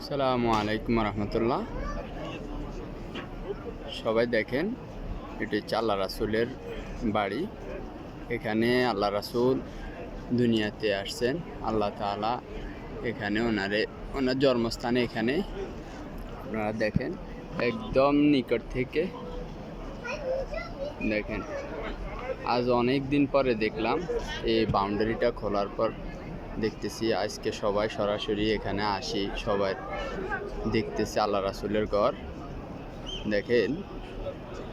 আসসালামু আলাইকুম রহমতুল্লাহ। সবাই দেখেন, এটি হচ্ছে আল্লাহ রাসুলের বাড়ি। এখানে আল্লাহ রাসুল দুনিয়াতে আসছেন। আল্লাহ তাআলা এখানে ওনারে, ওনার জন্মস্থানে এখানে। আপনারা দেখেন, একদম নিকট থেকে। দেখেন, আজ অনেক দিন পরে দেখলাম, এই বাউন্ডারিটা খোলার পর দেখতেছি, আজকে সবাই সরাসরি এখানে আসি, সবাই দেখতেছি আল্লাহ রাসুলের ঘর। দেখেন,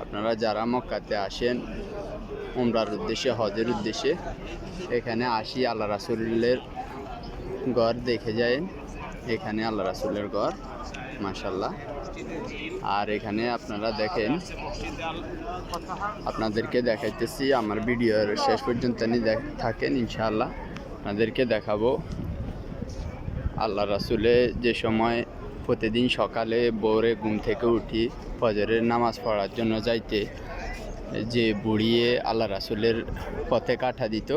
আপনারা যারা মক্কাতে আসেন, উমরার উদ্দেশ্যে, হজের উদ্দেশ্যে, এখানে আসি আল্লাহ রাসুলের ঘর দেখে যায় এখানে আল্লাহ রাসুলের ঘর মাসাল্লাহ আর এখানে আপনারা দেখেন, আপনাদেরকে দেখাইতেছি, আমার ভিডিওর শেষ পর্যন্ত থাকেন, ইনশাআল্লাহ। আপনাদেরকে দেখাবো। আল্লাহ রাসুলে যে সময় প্রতিদিন সকালে ভোরে ঘুম থেকে উঠি, ফজরের নামাজ পড়ার জন্য যাইতে, যে বুড়িয়ে আল্লাহ রাসুলের পথে কাঠা দিত,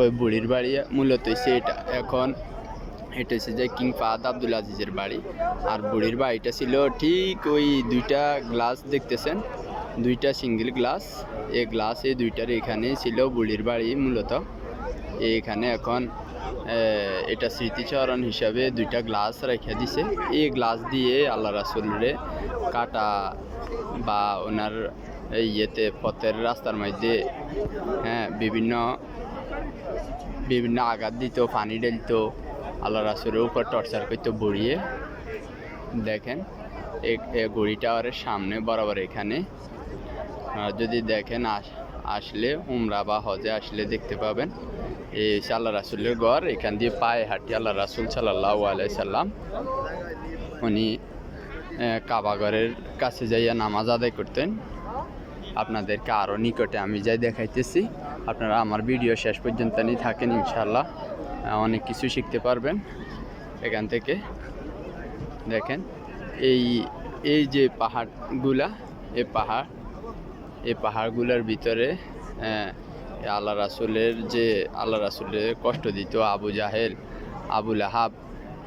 ওই বুড়ির বাড়ি মূলত হচ্ছে এটা। এখন এটা হচ্ছে যে কিং ফাহাদ আব্দুল আজিজের বাড়ি। আর বুড়ির বাড়িটা ছিল ঠিক ওই দুইটা গ্লাস দেখতেছেন? দুইটা সিঙ্গেল গ্লাস। এ গ্লাস দুইটার এখানে ছিল বুড়ির বাড়ি মূলত। এখানে এখন এটা স্মৃতিচারণ হিসাবে দুইটা গ্লাস রেখে দিছে। এই গ্লাস দিয়ে আল্লাহ রাসুলরে কাটা বা ওনার ইয়েতে, পথের রাস্তার মধ্যে হ্যাঁ বিভিন্ন বিভিন্ন আঘাত দিত, পানি ঢেলতো, আল্লাহ রাসুলের উপর টর্চার করতো বুড়িয়ে। দেখেন, এ- এ গড়ি টাওয়ারের সামনে বরাবর এখানে। যদি দেখেন, আস- আসলে উমরা বা হজে আসলে দেখতে পাবেন। এই আল্লাহ রাসুলের ঘর, এখান দিয়ে পায়ে হাঁটি আল্লাহ রাসুল সাল্লাহ আলাইসাল্লাম উনি কাবাগরের কাছে যাইয়া নামাজ আদায় করতেন। আপনাদেরকে আরও নিকটে আমি যাই দেখাইতেছি। আপনারা আমার ভিডিও শেষ পর্যন্ত নিয়ে থাকেন ইনশাল্লাহ অনেক কিছু শিখতে পারবেন এখান থেকে। দেখেন, এই এই যে পাহাড়গুলা এই পাহাড় এই পাহাড়গুলোর ভিতরে আল্লাহ রাসুলের যে আল্লাহ রাসুলের কষ্ট দিত আবু জাহেল আবুল আহাব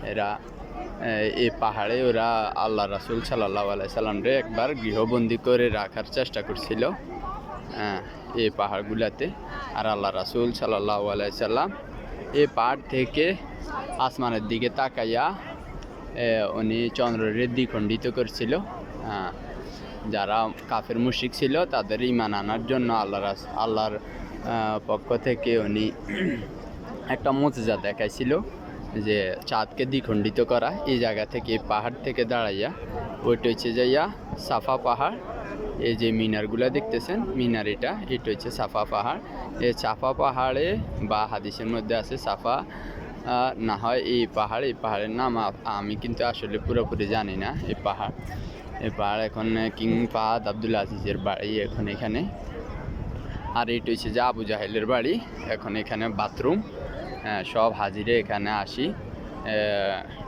এরা এই পাহাড়ে ওরা আল্লাহ রাসুল সাল্লাহ আলাইসাল্লামরে একবার গৃহবন্দী করে রাখার চেষ্টা করছিল হ্যাঁ, এই পাহাড়গুলাতে। আর আল্লাহ রাসুল সাল্লাহ আলাইসাল্লাম এই পাহাড় থেকে আসমানের দিকে তাকাইয়া উনি চন্দ্রের দ্বিখণ্ডিত করছিল হ্যাঁ, যারা কাফের মুশিক ছিল তাদের ইমান আনার জন্য আল্লাহ আল্লাহর পক্ষ থেকে উনি একটা মজা দেখাইছিল যে চাঁদকে দ্বিখণ্ডিত করা, এই জায়গা থেকে পাহাড় থেকে দাঁড়াইয়া, ওইটা হচ্ছে যাইয়া সাফা পাহাড়। এই যে মিনারগুলা দেখতেছেন, মিনার এটা এটা হচ্ছে সাফা পাহাড়। এই সাফা পাহাড়ে বা হাদিসের মধ্যে আছে, সাফা না হয় এই পাহাড়, এই পাহাড়ের নাম আমি কিন্তু আসলে পুরোপুরি জানি না, এই পাহাড়। এই পাহাড় এখন, কিং ফাহাদ আব্দুল আজিজের বাড়ি এখন এখানে। আর এটা হচ্ছে যে আবু জাহেলের বাড়ি। এখন এখানে বাথরুম। হ্যাঁ, সব হাজিরে এখানে আসি।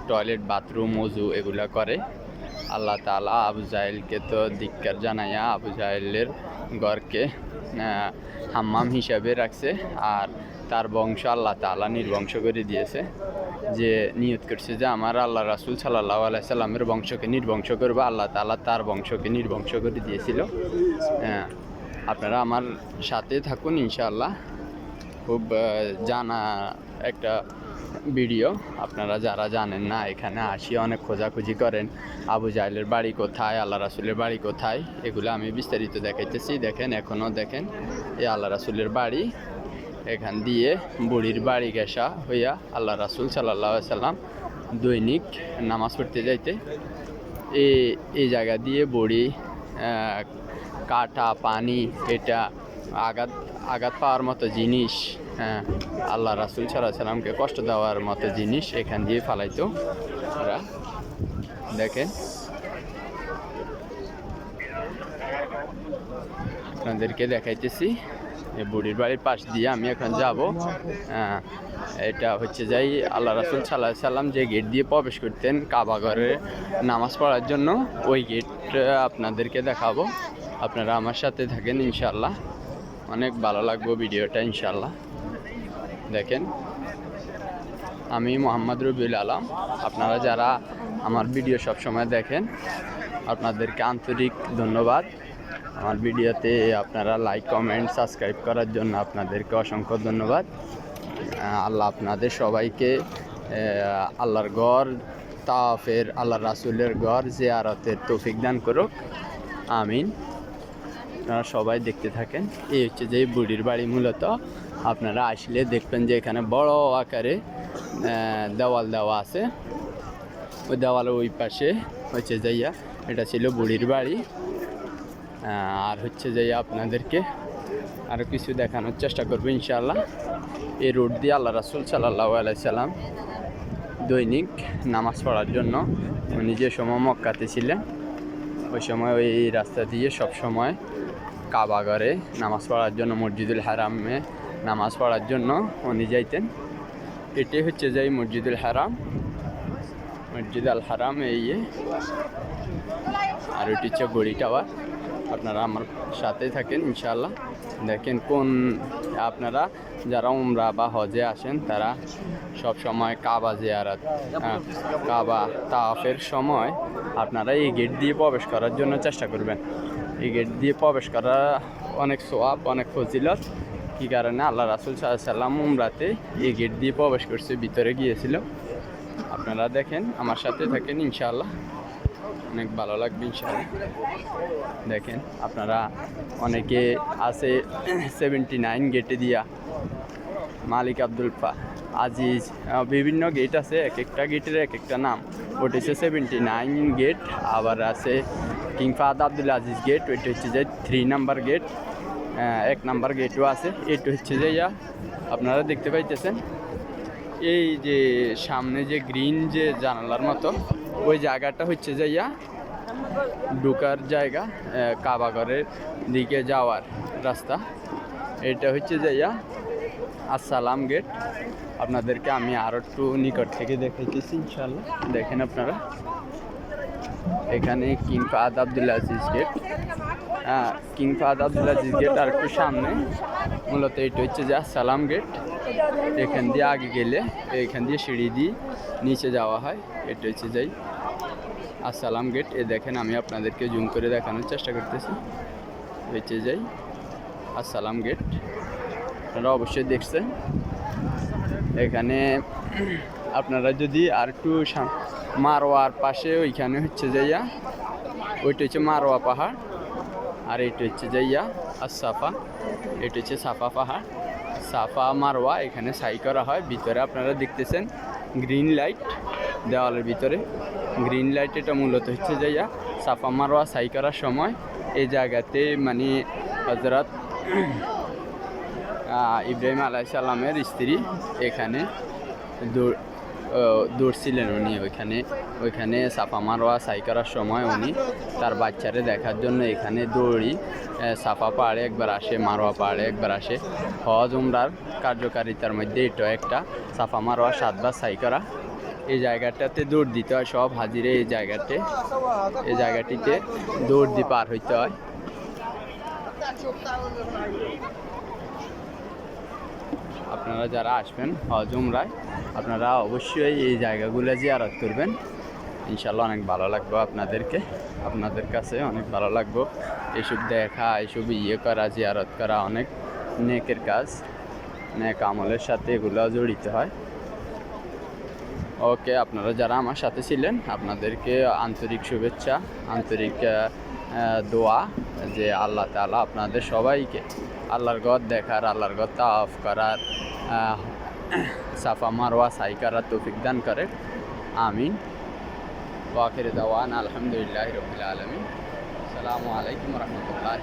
টয়লেট বাথরুম অজু এগুলো করে। আল্লাহ তালা আবু জাহেলকে তো ধিক্কার জানাইয়া আবু জাহেলের আহ, হাম্মাম হিসাবে রাখছে। আর তার বংশ আল্লাহ তালা নির্বংশ করে দিয়েছে। যে নিয়ত করছে যে আমার আল্লাহ রাসুল সাল্লাহ আলাইসাল্লামের বংশকে নির্বংশ করবে। আল্লাহ তালা তার বংশকে নির্বংশ করে দিয়েছিল। হ্যাঁ আপনারা আমার সাথে থাকুন, ইনশাআল্লাহ। খুব জানা একটা ভিডিও। আপনারা যারা জানেন না, এখানে আসি, অনেক খোঁজাখুঁজি করেন। আবু জাহেলের বাড়ি কোথায়, আল্লাহ রাসুলের বাড়ি কোথায়, এগুলো আমি বিস্তারিত দেখাইতেছি। দেখেন এখনও দেখেন, এই আল্লাহ রাসুলের বাড়ি। এখান দিয়ে বুড়ির বাড়ি গেসা হইয়া আল্লাহ রাসুল সাল্লাহ সাল্লাম দৈনিক নামাজ পড়তে যাইতে। এই এই জায়গা দিয়ে বড়ি কাটা পানি এটা আঘাত আঘাত পাওয়ার মতো জিনিস হ্যাঁ আল্লাহ রাসুল সাল্লাহ সাল্লামকে কষ্ট দেওয়ার মতো জিনিস এখান দিয়ে ফালাইতো ওরা। দেখেন। আপনাদেরকে দেখাইতেছি। বুড়ির বাড়ির পাশ দিয়ে আমি এখন যাব। হ্যাঁ, এটা হচ্ছে যাই আল্লাহ রাসুল সাল্লাহ সাল্লাম যে গেট দিয়ে প্রবেশ করতেন কাবাগরে নামাজ পড়ার জন্য ওই গেট আপনাদেরকে দেখাবো। আপনারা আমার সাথে থাকেন ইনশাল্লাহ অনেক ভালো লাগবে ভিডিওটা ইনশাল্লাহ দেখেন, আমি মোহাম্মদ রবিউল আলম। আপনারা যারা আমার ভিডিও সব সময় দেখেন, আপনাদেরকে আন্তরিক ধন্যবাদ। আমার ভিডিওতে আপনারা লাইক কমেন্ট সাবস্ক্রাইব করার জন্য আপনাদেরকে অসংখ্য ধন্যবাদ। আল্লাহ আপনাদের সবাইকে আল্লাহর গড় তাফের আল্লাহ রাসুলের গড় জিয়ারতের তৌফিক দান করুক। আমিন। আপনারা সবাই দেখতে থাকেন। এই হচ্ছে যে বুড়ির বাড়ি মূলত। আপনারা আসলে দেখবেন যে এখানে বড় আকারে দেওয়াল দেওয়া আছে। ওই দেওয়ালের ওই পাশে হচ্ছে যাইয়া এটা ছিল বুড়ির বাড়ি। আর হচ্ছে যাইয়া আপনাদেরকে আরও কিছু দেখানোর চেষ্টা করব ইনশাআল্লাহ। এই রোড দিয়ে আল্লাহ রাসুল সাল্লাহ আলাইসাল্লাম দৈনিক নামাজ পড়ার জন্য উনি যে সময় মক্কাতে ছিলেন, ওই সময় ওই রাস্তা দিয়ে সব সময় কাবাগরে নামাজ পড়ার জন্য মসজিদুল হারামে নামাজ পড়ার জন্য উনি যাইতেন। এটি হচ্ছে যাই মসজিদুল হারাম। মসজিদ আল হারাম এই। আর ওইটি হচ্ছে গড়ি টাওয়ার। আপনারা আমার সাথেই থাকেন ইনশাল্লাহ দেখেন কোন আপনারা যারা উমরা বা হজে আসেন, তারা সব সময় কাবা জিয়ারাত কাবা তাফের সময় আপনারা এই গেট দিয়ে প্রবেশ করার জন্য চেষ্টা করবেন। এই গেট দিয়ে প্রবেশ করা অনেক সোয়াব, অনেক ফজিলত। কী কারণে? আল্লাহ রাসুল সাল্লাম উমরাতে এই গেট দিয়ে প্রবেশ করছে, ভিতরে গিয়েছিল। আপনারা দেখেন, আমার সাথে থাকেন, ইনশাআল্লাহ। অনেক ভালো লাগবে, ইনশাআল্লাহ। দেখেন, আপনারা অনেকে আছে সেভেন্টি নাইন গেটে দিয়া। মালিক আব্দুল পা আজিজ বিভিন্ন গেট আছে, এক একটা গেটের এক একটা নাম। ওটা হচ্ছে সেভেন্টি নাইন গেট, আবার আছে king Fahd Abdul Aziz gate ওইটা হচ্ছে যে থ্রি নাম্বার গেট এক নাম্বার গেটও আছে। এটা হচ্ছে যে ইয়া আপনারা দেখতে পাইতেছেন। এই যে সামনে যে গ্রিন যে জানালার মতো, ওই জায়গাটা হচ্ছে যে ইয়া ঢুকার জায়গা কাবাগরের দিকে যাওয়ার রাস্তা। এটা হচ্ছে যে ইয়া আসসালাম গেট আপনাদেরকে আমি আরও একটু নিকট থেকে দেখাইতেছি ইনশাল্লাহ দেখেন আপনারা। এখানে King Fahd Abdul Aziz gate হ্যাঁ King Fahd Abdul Aziz gate আর একটু সামনে। মূলত এটা হচ্ছে যে সালাম গেট এখান দিয়ে আগে গেলে এখান দিয়ে সিঁড়ি দিয়ে নিচে যাওয়া হয়। এটা হচ্ছে যাই আসসালাম গেট এ দেখেন, আমি আপনাদেরকে জুম করে দেখানোর চেষ্টা করতেছি। হচ্ছে যাই আসসালাম গেট আপনারা অবশ্যই দেখছেন। এখানে আপনারা যদি আর একটু মারোয়ার পাশে ওইখানে হচ্ছে যাইয়া, ওইটা হচ্ছে মারোয়া পাহাড়, আর এটা হচ্ছে যাইয়া আর সাফা এটা হচ্ছে সাফা পাহাড়। সাফা মারোয়া এখানে সাই করা হয়, ভিতরে আপনারা দেখতেছেন গ্রিন লাইট দেওয়ালের ভিতরে। গ্রিন লাইট এটা মূলত হচ্ছে যাইয়া সাফা মারোয়া সাই করার সময় এই জায়গাতে মানে হজরত ইব্রাহিম আলাইসাল্লামের স্ত্রী এখানে দৌড়ছিলেন উনি ওইখানে। ওইখানে সাফা মারোয়া সাই করার সময় উনি তার বাচ্চারে দেখার জন্য এখানে দৌড়ি সাফা পাহাড়ে একবার আসে, মারোয়া পাহাড়ে একবার আসে। হজ, উমরার কার্যকারিতার মধ্যে এটা একটা সাফা মারোয়া, সাতবার সাই করা। এই জায়গাটাতে দৌড় দিতে হয়, সব হাজিরে এই জায়গাতে, এই জায়গাটিতে দৌড় দিয়ে পার হইতে হয়। আপনারা যারা আসবেন হজ, উমরায় আপনারা অবশ্যই এই জায়গাগুলো জিয়ারত করবেন। ইনশাল্লাহ অনেক ভালো লাগবে আপনাদেরকে। আপনাদের কাছে অনেক ভালো লাগবে। এসব দেখা, এসব ইয়ে করা, জিয়ারত করা অনেক নেকের কাজ, নেক আমলের সাথে এগুলো জড়িত হয়। ওকে, আপনারা যারা আমার সাথে ছিলেন, আপনাদেরকে আন্তরিক শুভেচ্ছা, আন্তরিক দোয়া যে আল্লাহ তালা আপনাদের সবাইকে আল্লাহর গদ দেখার, আল্লাহর গদ তাফ করার সাফা মারওয়া সাইকারা তৌফিক দান করে। আমিন। ওয়াখির দাওয়ান, আলহামদুলিল্লাহ রবিল আলমিন। আসসালামু আলাইকুম রহমতুল্লাহ